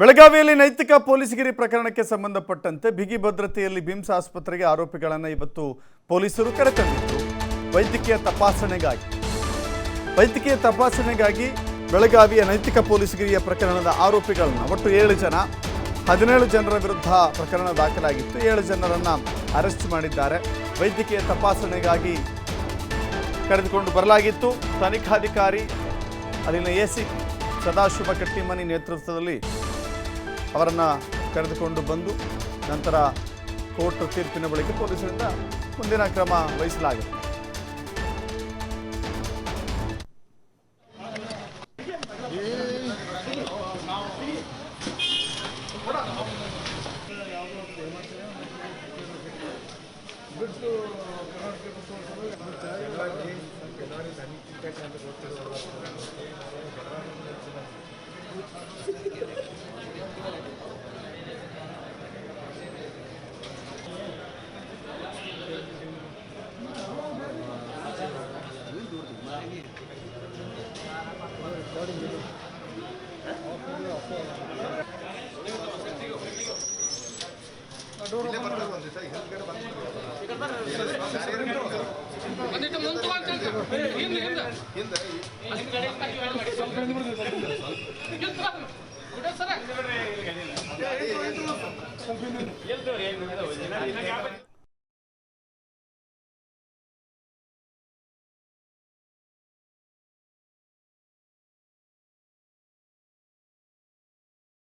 ಬೆಳಗಾವಿಯಲ್ಲಿ ನೈತಿಕ ಪೊಲೀಸ್ಗಿರಿ ಪ್ರಕರಣಕ್ಕೆ ಸಂಬಂಧಪಟ್ಟಂತೆ ಬಿಗಿ ಭದ್ರತೆಯಲ್ಲಿ ಬಿಮ್ಸ್ ಆಸ್ಪತ್ರೆಗೆ ಆರೋಪಿಗಳನ್ನು ಇವತ್ತು ಪೊಲೀಸರು ಕರೆತಂದಿದ್ದರು ವೈದ್ಯಕೀಯ ತಪಾಸಣೆಗಾಗಿ. ವೈದ್ಯಕೀಯ ತಪಾಸಣೆಗಾಗಿ ಬೆಳಗಾವಿಯ ನೈತಿಕ ಪೊಲೀಸ್ಗಿರಿಯ ಪ್ರಕರಣದ ಆರೋಪಿಗಳನ್ನು ಒಟ್ಟು ಏಳು ಜನ, ಹದಿನೇಳು ಜನರ ವಿರುದ್ಧ ಪ್ರಕರಣ ದಾಖಲಾಗಿತ್ತು. ಏಳು ಜನರನ್ನು ಅರೆಸ್ಟ್ ಮಾಡಿದ್ದಾರೆ. ವೈದ್ಯಕೀಯ ತಪಾಸಣೆಗಾಗಿ ಕರೆದುಕೊಂಡು ಬರಲಾಗಿತ್ತು. ತನಿಖಾಧಿಕಾರಿ, ಅಲ್ಲಿನ ಎ ಸಿ ಸದಾಶಿವ ಕಟ್ಟಿಮನಿ ನೇತೃತ್ವದಲ್ಲಿ ಅವರನ್ನು ಕರೆದುಕೊಂಡು ಬಂದು ನಂತರ ಕೋರ್ಟ್ ತೀರ್ಪಿನ ಬಳಿಕ ಪೊಲೀಸರಿಂದ ಮುಂದಿನ ಕ್ರಮ ವಹಿಸಲಾಗುತ್ತೆ ಒಂದಿಟ್ಟು ಮುಂದೆ ತಗೊಂಡ್ ಹಿಂದೆ ಹಿಂದೆ ಬಿಡ ಸರ